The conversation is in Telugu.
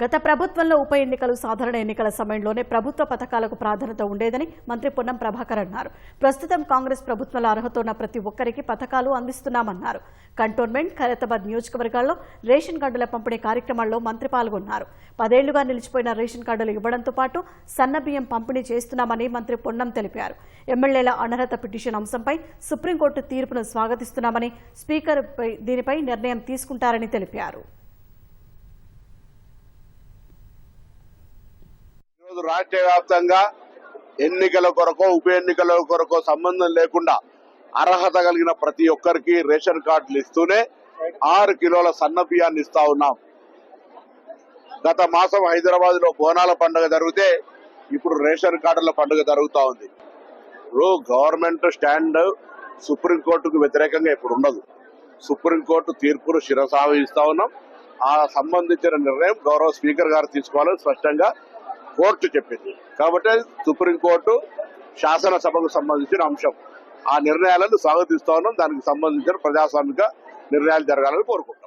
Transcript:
గత ప్రభుత్వంలో ఉప ఎన్నికలు సాధారణ ఎన్నికల సమయంలోనే ప్రభుత్వ పథకాలకు ప్రాధాన్యత ఉండేదని మంత్రి పొన్నం ప్రభాకర్ అన్నారు. ప్రస్తుతం కాంగ్రెస్ ప్రభుత్వంలో అర్హత ఉన్న ప్రతి ఒక్కరికి పథకాలు అందిస్తున్నామన్నారు. కంటోన్మెంట్ ఖైరతాబాద్ నియోజకవర్గాల్లో రేషన్ కార్డుల పంపిణీ కార్యక్రమాల్లో మంత్రి పాల్గొన్నారు. పదేళ్ళుగా నిలిచిపోయిన రేషన్ కార్డులు ఇవ్వడంతో పాటు సన్న బియ్యం పంపిణీ చేస్తున్నామని మంత్రి పొన్నం తెలిపారు. ఎమ్మెల్యేల అనర్హత పిటిషన్ అంశంపై సుప్రీంకోర్టు తీర్పును స్వాగతిస్తున్నామని స్పీకర్ దీనిపై నిర్ణయం తీసుకుంటారని తెలిపారు. రాష్ట్ర వ్యాప్తంగా ఎన్నికల కొరకు ఉప ఎన్నికల కొరకు సంబంధం లేకుండా అర్హత కలిగిన ప్రతి ఒక్కరికి రేషన్ కార్డులు ఇస్తూనే ఆరు కిలోల సన్న బియ్యాన్ని ఇస్తా ఉన్నాం. గత మాసం హైదరాబాద్లో బోనాల పండుగ జరిగితే ఇప్పుడు రేషన్ కార్డుల పండుగ జరుగుతా ఉంది. ఇప్పుడు గవర్నమెంట్ స్టాండ్ సుప్రీంకోర్టుకు వ్యతిరేకంగా ఇప్పుడు ఉండదు. సుప్రీంకోర్టు తీర్పును శిరసావహిస్తా ఉన్నాం. ఆ సంబంధించిన నిర్ణయం గౌరవ స్పీకర్ గారు తీసుకోవాలని స్పష్టంగా కోర్టు చెప్పింది. కాబట్టి సుప్రీంకోర్టు శాసనసభకు సంబంధించిన అంశం. ఆ నిర్ణయాలను స్వాగతిస్తా ఉన్నాం. దానికి సంబంధించిన ప్రజాస్వామిక నిర్ణయాలు జరగాలని కోరుకుంటున్నాం.